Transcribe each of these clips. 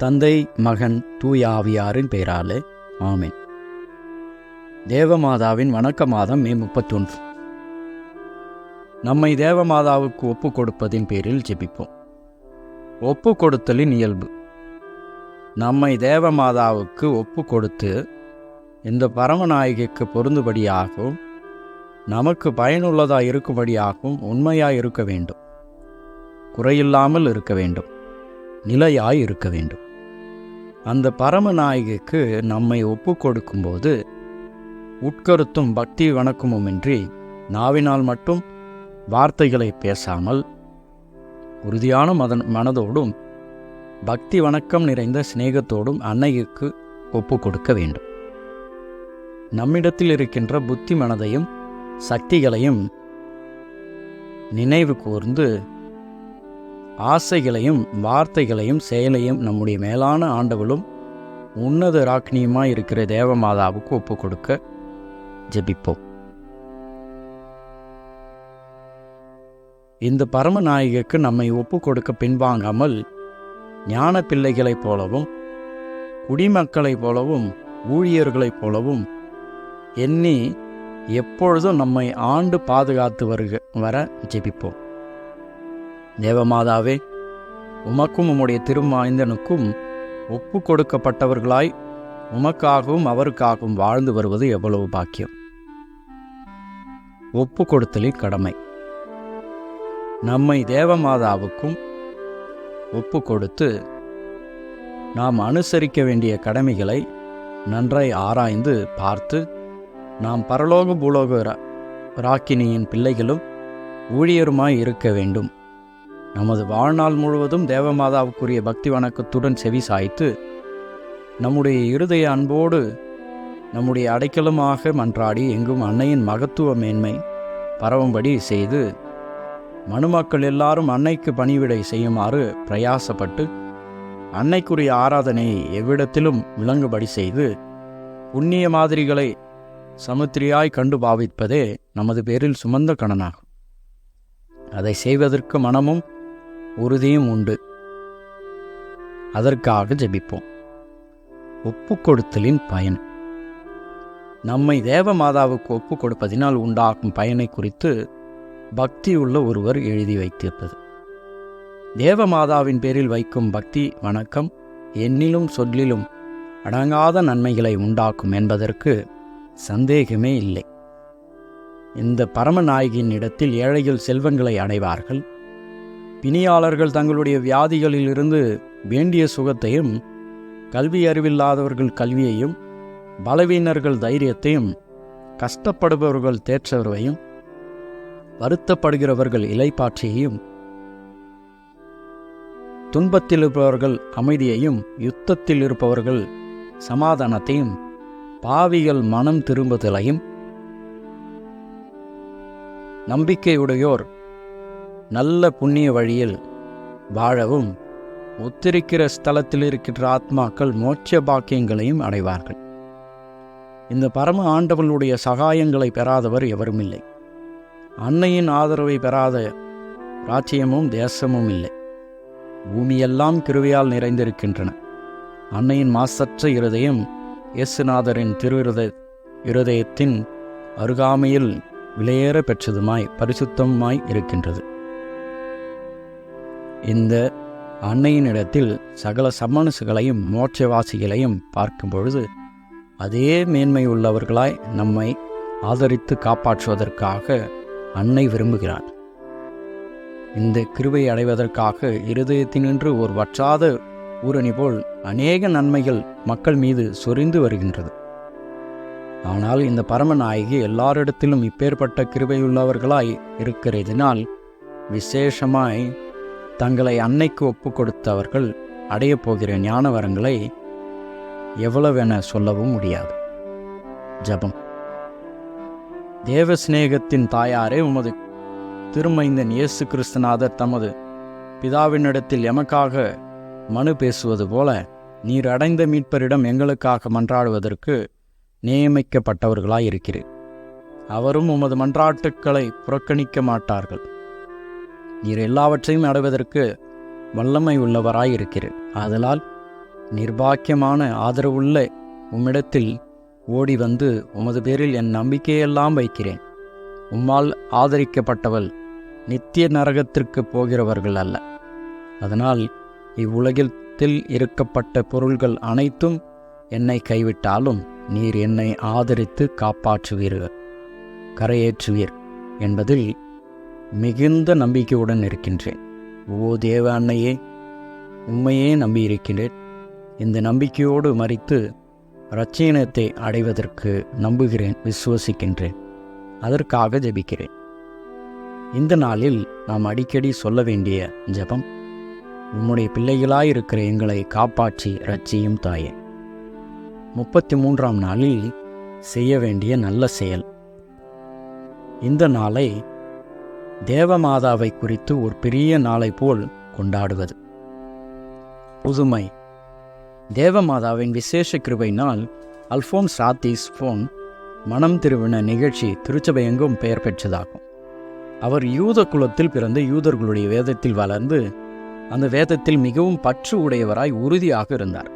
தந்தை மகன் தூய ஆவியாரின் பெயராலே ஆமென். தேவமாதாவின் வணக்க மாதம் மே முப்பத்தொன்று. நம்மை தேவமாதாவுக்கு ஒப்பு கொடுப்பதின் பேரில் ஜெபிப்போம். ஒப்பு கொடுத்தலின் இயல்பு. நம்மை தேவமாதாவுக்கு ஒப்பு கொடுத்து இந்த பரமநாயகிக்கு பொருந்துபடியாகவும் நமக்கு பயனுள்ளதாக இருக்கும்படியாகவும் உண்மையாக இருக்க வேண்டும். குறையில்லாமல் இருக்க வேண்டும். நிலையாய் இருக்க வேண்டும். அந்த பரமநாயகிக்கு நம்மை ஒப்பு கொடுக்கும்போது உட்கருத்தும் பக்தி வணக்கமுமின்றி நாவினால் மட்டும் வார்த்தைகளை பேசாமல் உறுதியான மதன் மனதோடும் பக்தி வணக்கம் நிறைந்த சிநேகத்தோடும் அன்னைக்கு ஒப்பு கொடுக்க வேண்டும். நம்மிடத்தில் இருக்கின்ற புத்தி மனதையும் சக்திகளையும் நினைவு கூர்ந்து ஆசைகளையும் வார்த்தைகளையும் செயலையும் நம்முடைய மேலான ஆண்டவளும் உன்னத ராக்னியுமாய் இருக்கிற தேவமாதாவுக்கு ஒப்பு கொடுக்க ஜெபிப்போம். இந்த பரமநாயகிக்கு நம்மை ஒப்பு கொடுக்க பின்வாங்காமல் ஞான பிள்ளைகளைப் போலவும் குடிமக்களைப் போலவும் ஊழியர்களைப் போலவும் எண்ணி எப்பொழுதும் நம்மை ஆண்டு பாதுகாத்து வருக வர ஜெபிப்போம். தேவமாதாவே உமக்கும் உம்முடைய திருமாய்ந்தனுக்கும் ஒப்பு கொடுக்கப்பட்டவர்களாய் உமக்காகவும் அவருக்காகவும் வாழ்ந்து வருவது எவ்வளவு பாக்கியம். ஒப்பு கொடுத்தலின் கடமை. நம்மை தேவமாதாவுக்கும் ஒப்பு கொடுத்து நாம் அனுசரிக்க வேண்டிய கடமைகளை நன்றாய் ஆராய்ந்து பார்த்து நாம் பரலோக பூலோக ரா- ராக்கினியின் பிள்ளைகளும் ஊழியருமாய் இருக்க வேண்டும். நமது வாழ்நாள் முழுவதும் தேவமாதாவுக்குரிய பக்தி வணக்கத்துடன் செவி சாய்த்து நம்முடைய இருதய அன்போடு நம்முடைய அடைக்கலமாக மன்றாடி எங்கும் அன்னையின் மகத்துவ மேன்மை பரவும்படி செய்து மனுமக்கள் எல்லாரும் அன்னைக்கு பணிவிடை செய்யுமாறு பிரயாசப்பட்டு அன்னைக்குரிய ஆராதனையை எவ்விடத்திலும் விளங்குபடி செய்து புண்ணிய மாதிரிகளை சமுத்திரியாய் கண்டு பாவிப்பதே நமது பேரில் சுமந்த கணனாகும் அதை செய்வதற்கு மனமும் உறுதியும் உண்டு. அதற்காக ஜெபிப்போம். ஒப்பு கொடுத்தலின் பயன். நம்மை தேவமாதாவுக்கு ஒப்பு கொடுப்பதினால் உண்டாகும் பயனை குறித்து பக்தியுள்ள ஒருவர் எழுதி வைத்திருப்பது. தேவமாதாவின் பேரில் வைக்கும் பக்தி வணக்கம் எண்ணிலும் சொல்லிலும் அடங்காத நன்மைகளை உண்டாக்கும் என்பதற்கு சந்தேகமே இல்லை. இந்த பரமநாயகியின் இடத்தில் ஏழைகள் செல்வங்களை அடைவார்கள். பிணியாளர்கள் தங்களுடைய வியாதிகளிலிருந்து வேண்டிய சுகத்தையும் கல்வி அறிவில்லாதவர்கள் கல்வியையும் பலவீனர்கள் தைரியத்தையும் கஷ்டப்படுபவர்கள் தேற்றவரையும் வருத்தப்படுகிறவர்கள் இலைப்பாற்றியையும் துன்பத்தில் இருப்பவர்கள் அமைதியையும் யுத்தத்தில் இருப்பவர்கள் சமாதானத்தையும் பாவிகள் மனம் திரும்புதலையும் நம்பிக்கையுடையோர் நல்ல புண்ணிய வழியில் வாழவும் ஒத்திருக்கிற ஸ்தலத்தில் இருக்கின்ற ஆத்மாக்கள் மோட்ச பாக்கியங்களையும் அடைவார்கள். இந்த பரம ஆண்டவனுடைய சகாயங்களை பெறாதவர் எவரும் இல்லை. அன்னையின் ஆதரவை பெறாத ராச்சியமும் தேசமும் இல்லை. பூமியெல்லாம் கிருவியால் நிறைந்திருக்கின்றன. அன்னையின் மாசற்ற இருதயம் இயேசுநாதரின் திருவிருத இருதயத்தின் அருகாமையில் விலையேற பெற்றதுமாய் பரிசுத்தமாய் இருக்கின்றது. இந்த அன்னையினிடத்தில் சகல சமணசுகளையும் மோட்சவாசிகளையும் பார்க்கும் பொழுது அதே மேன்மை உள்ளவர்களாய் நம்மை ஆதரித்து காப்பாற்றுவதற்காக அன்னை விரும்புகிறார் இந்த கிருபை அடைவதற்காக இருதயத்தினின்று ஒரு வற்றாத ஊரணி போல் அநேக நன்மைகள் மக்கள் மீது சொரிந்து வருகின்றது. ஆனால் இந்த பரமநாயகி எல்லாரிடத்திலும் இப்பேற்பட்ட கிருபையுள்ளவர்களாய் இருக்கிறதினால் விசேஷமாய் தங்களை அன்னைக்கு ஒப்பு கொடுத்தவர்கள் அடையப் போகிற ஞான வரங்களை எவ்வளவென சொல்லவும் முடியாது. ஜபம். தேவ சிநேகத்தின் தாயாரே உமது திருமைந்தன் இயேசு கிறிஸ்துநாதர் தமது பிதாவினிடத்தில் எமக்காக மனு பேசுவது போல நீர் அடைந்த மீட்பரிடம் எங்களுக்காக மன்றாடுவதற்கு நியமிக்கப்பட்டவர்களாய் இருக்கிறீர் அவரும் உமது மன்றாட்டுக்களை புறக்கணிக்க மாட்டார்கள். நீர் எல்லாவற்றையும் அடைவதற்கு வல்லமை உள்ளவராயிருக்கிறீர். ஆதலால் நிர்பாக்கியமான ஆதரவுள்ள உம்மிடத்தில் ஓடி வந்து உமது பேரில் என் நம்பிக்கையெல்லாம் வைக்கிறேன். உம்மால் ஆதரிக்கப்பட்டவள் நித்திய நரகத்திற்கு போகிறவர்கள் அல்ல. அதனால் இவ்வுலகத்தில் இருக்கப்பட்ட பொருள்கள் அனைத்தும் என்னை கைவிட்டாலும் நீர் என்னை ஆதரித்து காப்பாற்றுவீர்கள் கரையேற்றுவீர் என்பதில் மிகுந்த நம்பிக்கையுடன் இருக்கின்றேன். ஓ தேவ அன்னையே உண்மையே நம்பியிருக்கிறேன். இந்த நம்பிக்கையோடு மறித்து இரட்சீனத்தை அடைவதற்கு நம்புகிறேன் விசுவசிக்கின்றேன். அதற்காக ஜெபிக்கிறேன். இந்த நாளில் நாம் அடிக்கடி சொல்ல வேண்டிய ஜெபம் உம்முடைய பிள்ளைகளாயிருக்கிற எங்களை காப்பாற்றி ரட்சியும் தாயே. முப்பத்தி மூன்றாம் நாளில் செய்ய வேண்டிய நல்ல செயல். இந்த நாளை தேவமாதாவை குறித்து ஒரு பெரிய நாளை போல் கொண்டாடுவது. புதுமை. தேவமாதாவின் விசேஷ கிருபையினால் அல்போன்ஸ் ராத்தீஸ் ஃபோன் மனம் திருவின நிகழ்ச்சி திருச்சபையெங்கும் பெயர் பெற்றதாகும். அவர் யூத குலத்தில் பிறந்து யூதர்களுடைய வேதத்தில் வளர்ந்து அந்த வேதத்தில் மிகவும் பற்று உடையவராய் உறுதியாக இருந்தார்.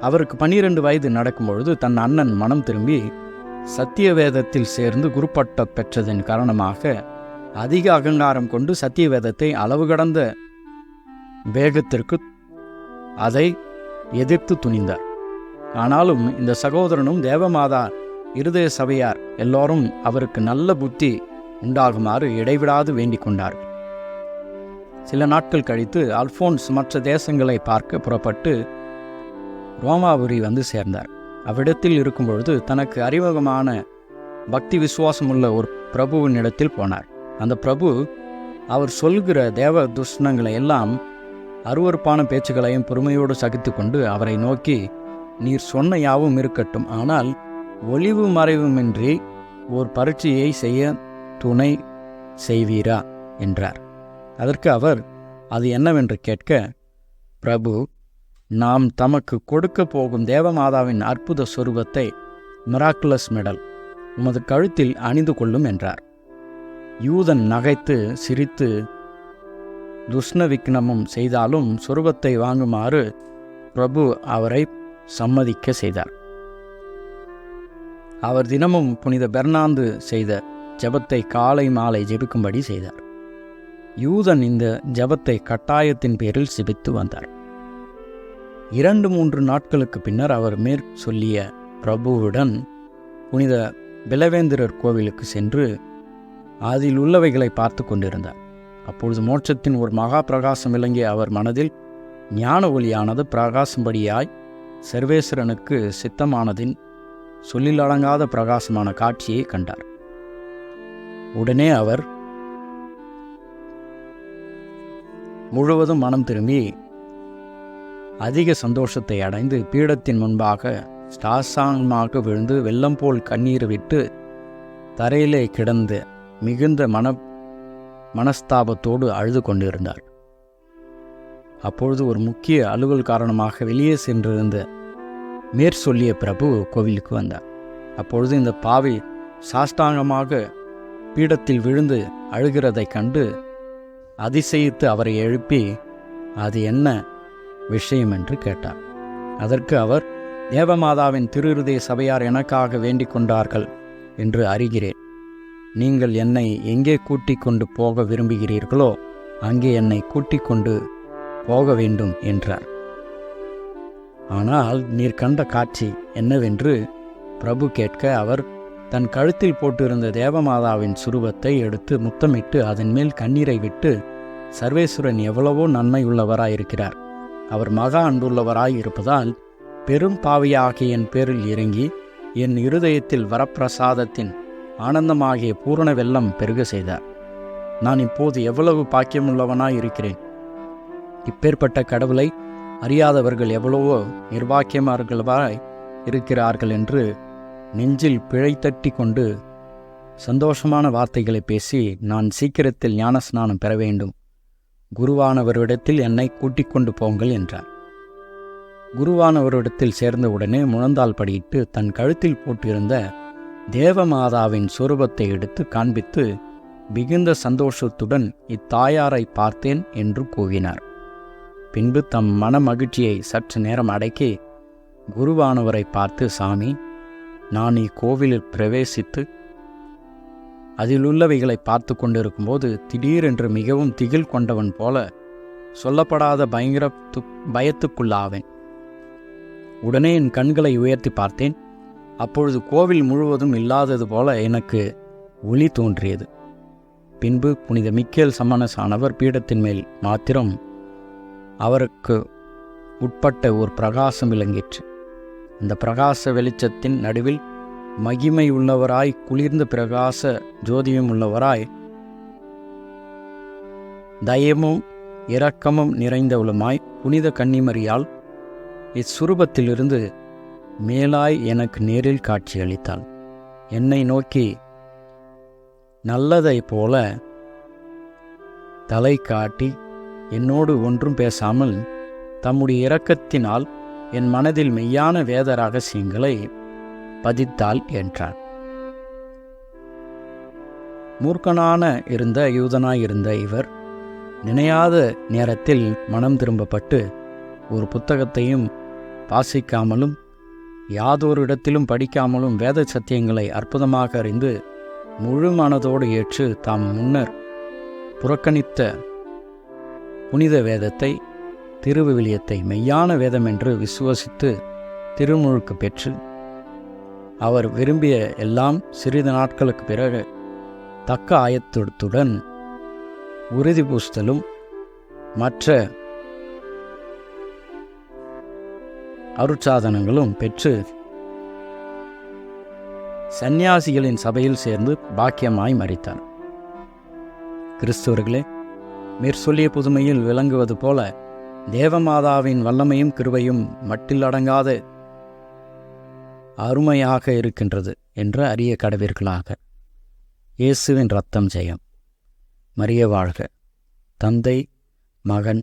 அவருக்கு பன்னிரண்டு வயது நடக்கும்பொழுது தன் அண்ணன் மனம் திரும்பி சத்திய வேதத்தில் சேர்ந்து குருப்பட்ட பெற்றதன் காரணமாக அதிக அகங்காரம் கொண்டு சத்தியவேதத்தை அளவு கடந்த வேகத்திற்கு அதை எதிர்த்து துணிந்தார். ஆனாலும் இந்த சகோதரனும் தேவமாதா இருதய சபையார் எல்லோரும் அவருக்கு நல்ல புத்தி உண்டாகுமாறு இடைவிடாது வேண்டிக் கொண்டார் சில நாட்கள் கழித்து அல்போன்ஸ் மற்ற தேசங்களை பார்க்க புறப்பட்டு ரோமாபுரி வந்து சேர்ந்தார். அவ்விடத்தில் இருக்கும் பொழுது தனக்கு அறிமுகமான பக்தி விசுவாசமுள்ள ஒரு பிரபுவின் இடத்தில் போனார். அந்த பிரபு அவர் சொல்கிற தேவ துஷ்ணங்களை எல்லாம் அருவறுப்பான பேச்சுகளையும் பொறுமையோடு சகித்து கொண்டு அவரை நோக்கி நீர் சொன்ன யாவும் இருக்கட்டும். ஆனால் ஒளிவு மறைவுமின்றி ஓர் பரீட்சையை செய்ய துணை செய்வீரா? என்றார். அதற்கு அவர் அது என்னவென்று கேட்க பிரபு நாம் தமக்கு கொடுக்க போகும் தேவமாதாவின் அற்புத சொரூபத்தை மிராக்குலஸ் மெடல் உமது கழுத்தில் அணிந்து கொள்ளும் என்றார். யூதன் நகைத்து சிரித்து துஷ்ண விக்னமும் செய்தாலும் சொருபத்தை வாங்குமாறு பிரபு அவரை சம்மதிக்க செய்தார். அவர் தினமும் புனித பெர்னாந்து செய்த ஜெபத்தை காலை மாலை ஜெபிக்கும்படி செய்தார். யூதன் இந்த ஜெபத்தை கட்டாயத்தின் பேரில் சிபித்து வந்தார். இரண்டு மூன்று நாட்களுக்கு பின்னர் அவர் மேற் சொல்லிய பிரபுவுடன் புனித பிலவேந்திரர் கோவிலுக்கு சென்று அதில் உள்ளவைகளை பார்த்து கொண்டிருந்தார். அப்பொழுது மோட்சத்தின் ஒரு மகா பிரகாசம் விளங்கிய அவர் மனதில் ஞான ஒளியானது பிரகாசம்படியாய் சர்வேஸ்வரனுக்கு சித்தமானதின் சொல்லிலடங்காத பிரகாசமான காட்சியை கண்டார். உடனே அவர் முழுவதும் மனம் திரும்பி அதிக சந்தோஷத்தை அடைந்து பீடத்தின் முன்பாக ஸ்டாசாங்கமாக விழுந்து வெள்ளம் போல் கண்ணீர் விட்டு தரையிலே கிடந்து மிகுந்த மன மனஸ்தாபத்தோடு அழுது கொண்டிருந்தார் அப்பொழுது ஒரு முக்கிய அலுவல் காரணமாக வெளியே சென்றிருந்த மேற் சொல்லிய பிரபு கோவிலுக்கு வந்தார். அப்பொழுது இந்த பாவி சாஷ்டாங்கமாக பீடத்தில் விழுந்து அழுகிறதைக் கண்டு அதிசயித்து அவரை எழுப்பி அது என்ன விஷயம்? என்று கேட்டார். அதற்கு அவர் தேவமாதாவின் திருருதய சபையார் எனக்காக வேண்டிக் கொண்டார்கள் என்று அறிகிறேன். நீங்கள் என்னை எங்கே கூட்டிக் கொண்டு போக விரும்புகிறீர்களோ அங்கே என்னை கூட்டிக் கொண்டு போக வேண்டும் என்றார். ஆனால் நீர் கண்ட காட்சி என்னவென்று பிரபு கேட்க அவர் தன் கழுத்தில் போட்டிருந்த தேவமாதாவின் சுரூபத்தை எடுத்து முத்தமிட்டு அதன் மேல் கண்ணீரை விட்டு சர்வேஸ்வரன் எவ்வளவோ நன்மை உள்ளவராயிருக்கிறார் அவர் மகா அன்புள்ளவராய் இருப்பதால் பெரும் பாவியாகிய என் பேரில் இறங்கி என் இருதயத்தில் வரப்பிரசாதத்தின் ஆனந்தமாகிய பூரண வெள்ளம் பெருக செய்தார் நான் இப்போது எவ்வளவு பாக்கியமுள்ளவனாய் இருக்கிறேன். இப்பேற்பட்ட கடவுளை அறியாதவர்கள் எவ்வளவோ நிர்வாக்கியமார்களாய் இருக்கிறார்கள் என்று நெஞ்சில் பிழை தட்டி கொண்டு சந்தோஷமான வார்த்தைகளை பேசி நான் சீக்கிரத்தில் ஞானஸ்நானம் பெற வேண்டும். குருவானவரிடத்தில் என்னை கூட்டிக் கொண்டு போங்கள் என்றார் குருவானவரிடத்தில் சேர்ந்தவுடனே முழந்தால் படியிட்டு தன் கழுத்தில் போட்டிருந்த தேவமாதாவின் சுரூபத்தை எடுத்து காண்பித்து மிகுந்த சந்தோஷத்துடன் இத்தாயாரை பார்த்தேன் என்று கூவினார். பின்பு தம் மன மகிழ்ச்சியை சற்று நேரம் அடக்கி குருவானவரை பார்த்து சாமி நான் இக்கோவிலில் பிரவேசித்து அதிலுள்ளவைகளை பார்த்து கொண்டிருக்கும்போது திடீரென்று மிகவும் திகில் கொண்டவன் போல சொல்லப்படாத பயங்கர பயத்துக்குள்ளாவேன். உடனே என் கண்களை உயர்த்தி பார்த்தேன். அப்பொழுது கோவில் முழுவதும் இல்லாதது போல எனக்கு ஒளி தோன்றியது. பின்பு புனித மிக்கேல் சமணசானவர் பீடத்தின் மேல் மாத்திரம் அவருக்கு உட்பட்ட ஒரு பிரகாசம் விளங்கிற்று. அந்த பிரகாச வெளிச்சத்தின் நடுவில் மகிமை உள்ளவராய் குளிர்ந்த பிரகாச ஜோதியம் உள்ளவராய் தயமும் இரக்கமும் நிறைந்தவளுமாய் புனித கன்னிமரியால் இச்சுரூபத்திலிருந்து மேலாய் எனக்கு நேரில் காட்சியளித்தாள். என்னை நோக்கி நல்லதைப் போல தலை காட்டி என்னோடு ஒன்றும் பேசாமல் தம்முடைய இரக்கத்தினால் என் மனதில் மெய்யான வேத ரகசியங்களை பதித்தாள் என்றார். மூர்க்கனான இருந்த யூதனாயிருந்த இவர் நினையாத நேரத்தில் மனம் திரும்பப்பட்டு ஒரு புத்தகத்தையும் வாசிக்காமலும் யாதொரு இடத்திலும் படிக்காமலும் வேத சத்தியங்களை அற்புதமாக அறிந்து முழு மனதோடு ஏற்று தாம் முன்னர் புறக்கணித்த புனித வேதத்தை திருவிவிலியத்தை மெய்யான வேதம் என்று விசுவசித்து திருமுழுக்கு பெற்று அவர் விரும்பிய எல்லாம் சிறிது நாட்களுக்கு பிறகு தக்க ஆயத்துடன் உறுதி பூசுதலும் மற்ற அருட்சாதனங்களும் பெற்று சந்நியாசிகளின் சபையில் சேர்ந்து பாக்கியமாய் மறித்தார் கிறிஸ்துவர்களே மேற்சொல்லிய புதுமையில் விளங்குவது போல தேவமாதாவின் வல்லமையும் கிருபையும் மட்டிலடங்காத அருமையாக இருக்கின்றது என்று அறிய கடவீர்களாக. இயேசுவின் ரத்தம் ஜெயம். மரிய வாழ்க. தந்தை மகன்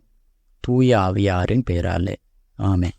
தூய ஆவியாரின் பேராலே. ஆமே